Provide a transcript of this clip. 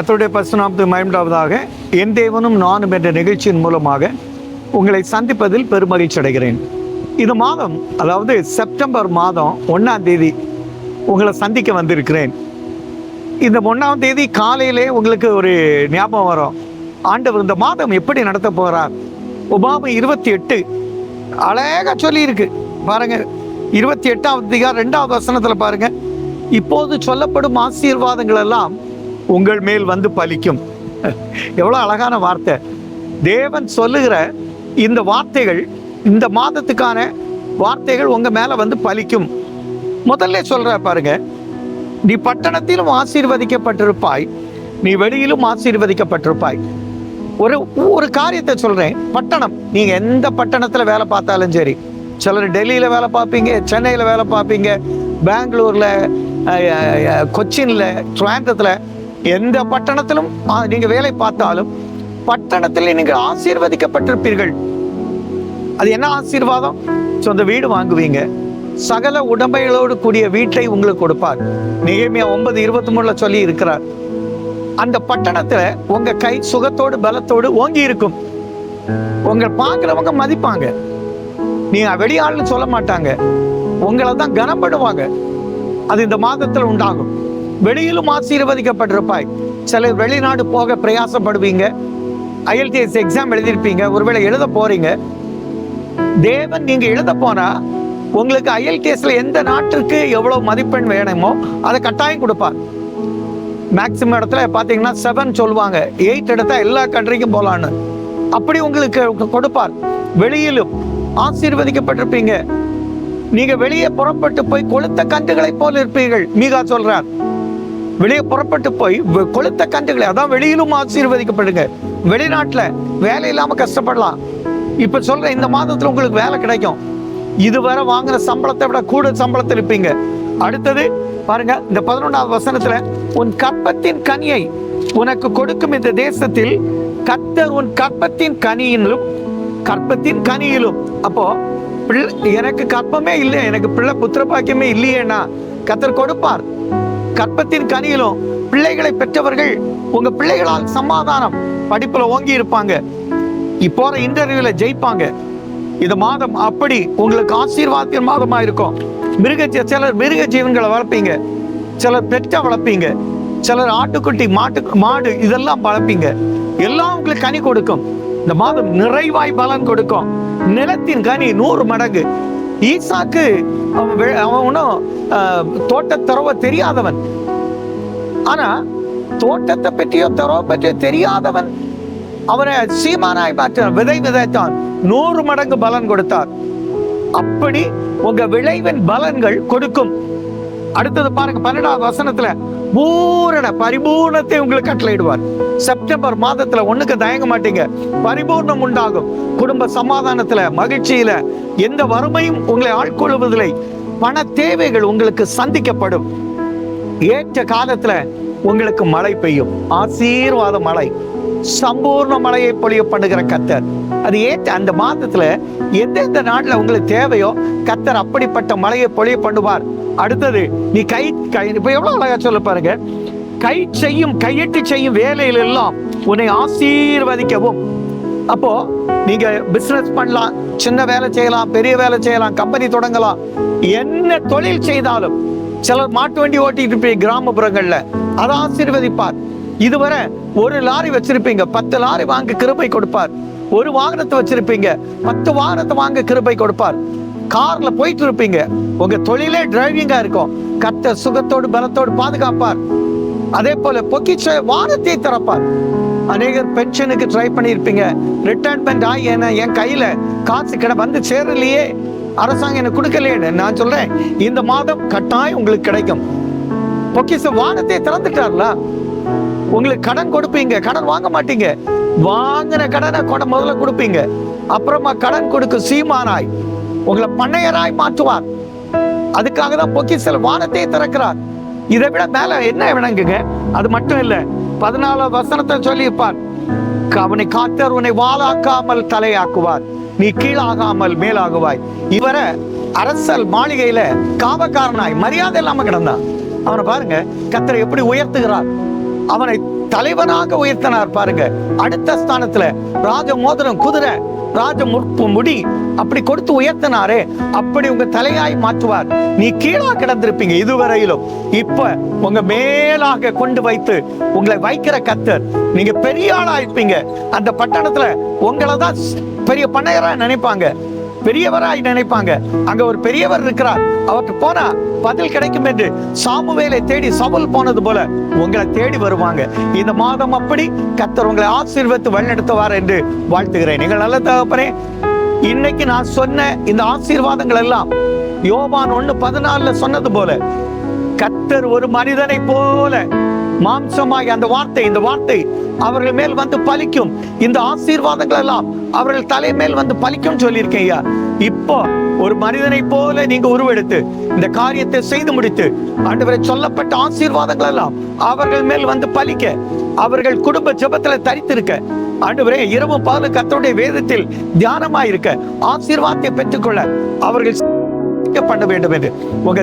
கத்தருடைய பசுநாமத்து மயம்டாவதாக என் தேவனும் நானும் என்ற நிகழ்ச்சியின் மூலமாக உங்களை சந்திப்பதில் பெருமகிழ்ச்சி அடைகிறேன். இந்த மாதம் அதாவது செப்டம்பர் மாதம் ஒன்றாம் தேதி உங்களை சந்திக்க வந்திருக்கிறேன். இந்த ஒன்றாம் தேதி காலையிலே உங்களுக்கு ஒரு ஞாபகம் வரும். ஆண்டவர் இந்த மாதம் எப்படி நடத்த போகிறார் உபாம இருபத்தி எட்டு. அழகாக சொல்லியிருக்கு. பாருங்க இருபத்தி எட்டாவது அதிகாரம் ரெண்டாவது வசனத்தில் பாருங்க. இப்போது சொல்லப்படும் ஆசீர்வாதங்கள் எல்லாம் உங்கள் மேல் வந்து பலிக்கும். எவ்வளோ அழகான வார்த்தை. தேவன் சொல்லுகிற இந்த வார்த்தைகள் இந்த மாதத்துக்கான வார்த்தைகள் உங்கள் மேலே வந்து பலிக்கும். முதல்ல சொல்கிற பாருங்க. நீ பட்டணத்திலும் ஆசீர்வதிக்கப்பட்டிருப்பாய். நீ வெளியிலும் ஆசீர்வதிக்கப்பட்டிருப்பாய். ஒரு ஒரு காரியத்தை சொல்கிறேன் பட்டணம். நீங்கள் எந்த பட்டணத்தில் வேலை பார்த்தாலும் சரி. சிலர் டெல்லியில் வேலை பார்ப்பீங்க சென்னையில் வேலை பார்ப்பீங்க பெங்களூரில் கொச்சினில் ட்ராண்டத்தில் கொச்சின்ல எந்த பட்டணத்திலும் நீங்க வேலை பார்த்தாலும் பட்டணத்தில் நீங்கள் ஆசீர்வதிக்கப்பட்டிருப்பீர்கள். அது என்ன ஆசீர்வாதம்? சொந்த வீடு வாங்குவீங்க. சகல உடமைகளோடு கூடிய வீட்டை உங்களுக்கு கொடுப்பார். நிகழ்மையா ஒன்பது இருபத்தி மூணுல சொல்லி இருக்கிறார். அந்த பட்டணத்துல உங்க கை சுகத்தோடு பலத்தோடு ஓங்கி இருக்கும். உங்களை பார்க்கிறவங்க மதிப்பாங்க. நீங்க வெளியாள்னு சொல்ல மாட்டாங்க. உங்களை தான் கனம் பண்ணுவாங்க அது இந்த மாதத்துல உண்டாகும். வெளியிலும் ஆசீர்வதிக்கப்பட்டிருப்பாய். சிலர் வெளிநாடு போக பிரயாசப்படுவீங்க. IELTS exam எழுதியிருப்பீங்க. ஒருவேளை எழுத போறீங்க. தேவன் நீங்க எழுத போனா உங்களுக்கு ஐஎல்டிஎஸ்ல எந்த நாட்டிற்கு எவ்வளவு மதிப்பெண் வேணுமோ அதை கட்டாயம் கொடுப்பார். மேக்சிமம் இடத்துல பார்த்தீங்கன்னா செவன் சொல்லுவாங்க. எயிட் எடுத்தா எல்லா கண்ட்ரிக்கும் போகலான்னு அப்படி உங்களுக்கு கொடுப்பார். வெளியிலும் ஆசீர்வதிக்கப்பட்டிருப்பீங்க. நீங்க வெளியே புறப்பட்டு போய் கொளுத்த கன்றுகளை போல இருப்பீர்கள். மீகா சொல்றார். வெளியே புறப்பட்டு போய் கொளுத்த கன்றுகளை அதான் வெளியிலும் ஆசீர்வதிக்கப்படுங்க. வெளிநாட்டில் வேலை இல்லாமல் கஷ்டப்படலாம். இப்போ சொல்கிறேன் இந்த மாதத்தில் உங்களுக்கு வேலை கிடைக்கும். இதுவரை வாங்குற சம்பளத்தை விட கூட சம்பளத்தில் இருப்பீங்க. அடுத்தது பாருங்க இந்த பதினொன்றாவது வசனத்துல உன் கற்பத்தின் கனியை உனக்கு கொடுக்கும் இந்த தேசத்தில் கத்தர் உன் கற்பத்தின் கனியிலும் கற்பத்தின் கனியிலும். அப்போ பிள்ளை எனக்கு கற்பமே இல்லை எனக்கு பிள்ளை புத்திர பாக்கியமே இல்லையேனா கத்தர் கொடுப்பார். கற்பத்தின் கனியிலும் பிள்ளைகளை பெற்றவர்கள் உங்க பிள்ளைகளால் சமாதானம் படிப்புல ஓங்கி இருப்பாங்க. இப்போ இன்டர்வியூல ஜெயிப்பாங்க. இந்த மாதம் அப்படி உங்களுக்கு ஆசீர்வாதத்தின் மாதமா இருக்கும். மிருக ஜீ- சிலர் மிருக ஜீவன்களை வளர்ப்பீங்க. சிலர் பெற்ற வளர்ப்பீங்க. சிலர் ஆட்டுக்குட்டி மாட்டு மாடு இதெல்லாம் வளர்ப்பீங்க. எல்லாம் உங்களுக்கு கனி கொடுக்கும். இந்த மாதம் நிறைவாய் பலன் கொடுக்கும். நிலத்தின் கனி நூறு மடங்கு. ஈசாக்கு அவன் வெ- அவன் ஒன்றும் தோட்டத்தரவ தெரியாதவன். ஆனா தோட்டத்தை பற்றியோ தரவை பற்றியோ தெரியாதவன். அவனை சீமானாய் மாற்றான் விதை விதைத்தான். நூறு மடங்கு பலன் கொடுத்தார் அப்படி உங்க விளைவின் பலன்கள் கொடுக்கும். அடுத்தது பாருங்க பன்னெண்டாவது வசனத்துல பூரண பரிபூர்ணத்தை உங்களுக்கு கட்டளையிடுவார். செப்டம்பர் மாதத்துல ஒண்ணுக்கு தயங்க மாட்டீங்க. பரிபூர்ணம் உண்டாகும். குடும்ப சமாதானத்துல மகிழ்ச்சியில எந்த வறுமையும் உங்களை ஆட்கொள்வதில்லை. பண தேவைகள் உங்களுக்கு சந்திக்கப்படும். ஏற்ற காலத்துல உங்களுக்கு மழை பெய்யும். ஆசீர்வாத மழை. சம்பூர்ண மழையை பொழிய பண்ணுகிற கத்தர். அது ஏற்ற அந்த மாதத்துல எந்தெந்த நாட்டில் உங்களுக்கு தேவையோ கத்தர் அப்படிப்பட்ட மழையை பொழிய பண்ணுவார். அடுத்தது நீ கை கை இப்ப எவ்வளவு அழகா சொல்ல பாருங்க. கை செய்யும் கையெட்டு செய்யும் வேலையில எல்லாம் உன்னை ஆசீர்வதிக்கவும். அப்போ நீங்க பிசினஸ் பண்ணலாம் சின்ன வேலை செய்யலாம் பெரிய வேலை செய்யலாம் கம்பெனி தொடங்கலாம். என்ன தொழில் செய்தாலும் சிலர் மாட்டு வண்டி ஓட்டிட்டு இருப்பீங்க கிராமப்புறங்கள்ல அதை ஆசீர்வதிப்பார். இதுவரை ஒரு லாரி வச்சிருப்பீங்க. பத்து லாரி வாங்க கிருபை கொடுப்பார். ஒரு வாகனத்தை வச்சிருப்பீங்க. பத்து வாகனத்தை வாங்க கிருபை கொடுப்பார். கார்ல போயிட்டு இருப்பீங்க. உங்க தொழிலே டிரைவிங்கா இருக்கும். கத்த சுகத்தோடு பலத்தோடு பாதுகாப்பார். அதே போல பொக்கிச்ச வானத்தை திறப்பார். அநேகர் பென்ஷனுக்கு ட்ரை பண்ணியிருப்பீங்க. ரிட்டையர்மெண்ட் ஆகி என்ன என் கையில காசு கிட வந்து சேரலையே. அரசாங்கம் எனக்கு கொடுக்கலையே நான் சொல்றேன். இந்த மாதம் கட்டாயம் உங்களுக்கு கிடைக்கும். பொக்கிச வானத்தை திறந்துட்டார்ல? உங்களுக்கு கடன் கொடுப்பீங்க. கடன் வாங்க மாட்டீங்க. வாங்கின கடனை கொட முதல்ல கொடுப்பீங்க. அப்புறமா கடன் கொடுக்கும் சீமானாய் உங்களை பண்ணையராய் மாற்றுவார். அதுக்காக தான் பொக்கிசல் வானத்தை திறக்கிறார். இதை விட மேல என்ன விளங்குங்க அது மட்டும் இல்ல பதினாலாம் வசனத்தை சொல்லியிருப்பார். அவனை காத்தர் உன்னை வாளாக்காமல் தலையாக்குவார். நீ கீழாகாமல் மேலாகுவாய். இவரை அரசல் மாளிகையில காவக்காரனாய் மரியாதை இல்லாம கிடந்தான். அவனை பாருங்க கத்தரை எப்படி உயர்த்துகிறார். அவனை தலைவனாக உயர்த்தினார் பாருங்க. அடுத்த ஸ்தானத்துல ராஜ மோதிரம் குதிரை ராஜ முற்பு முடி அப்படி கொடுத்து உயர்த்தினாரே அப்படி உங்க தலையாய் மாற்றுவார். நீ கீழா கிடந்திருப்பீங்க இதுவரையிலும். இப்ப உங்க மேலாக கொண்டு வைத்து உங்களை வைக்கிற கத்தர் நீங்க பெரிய ஆளா இருப்பீங்க. அந்த பட்டணத்துல உங்களை தான் பெரிய பண்ணையரா நினைப்பாங்க. பெரியவராய் நினைப்பாங்க. அங்க ஒரு பெரியவர் இருக்கிறார். அவர்கிட்ட போனா பதில் கிடைக்கும் என்று சாமுவேலை தேடி சவுல் போனது போல உங்களை தேடி வருவாங்க. இந்த மாதம் அப்படி கத்தர் உங்களை ஆசீர்வத்து வழிநடத்துவார் என்று வாழ்த்துகிறேன். நீங்கள் நல்ல தகப்பனே இன்னைக்கு நான் சொன்ன இந்த ஆசீர்வாதங்கள் எல்லாம் யோபான் ஒண்ணு பதினாலுல சொன்னது போல கத்தர் ஒரு மனிதனை போல மாம்சமாய் அந்த வார்த்தை இந்த வார்த்தை அவர்கள் மேல் வந்து பலிக்கும். இந்த ஆசீர்வாதங்கள் எல்லாம் அவர்கள் தலை மேல் வந்து பலிக்கும் சொல்லியிருக்கேன் ஐயா. இப்போ ஒரு மனிதனை போல நீங்க உருவெடுத்து இந்த காரியத்தை செய்து முடித்து ஆண்டவரை சொல்லப்பட்ட ஆசீர்வாதங்கள் எல்லாம் அவர்கள் மேல் வந்து பலிக்க அவர்கள் குடும்ப ஜெபத்துல தரித்திருக்க ஆண்டவரே இரவு பகலும் கத்தருடைய வேதத்தில் தியானமாயிருக்க ஆசீர்வாதத்தை பெற்றுக்கொள்ள அவர்கள் பண்ண வேண்டும் என்று உங்க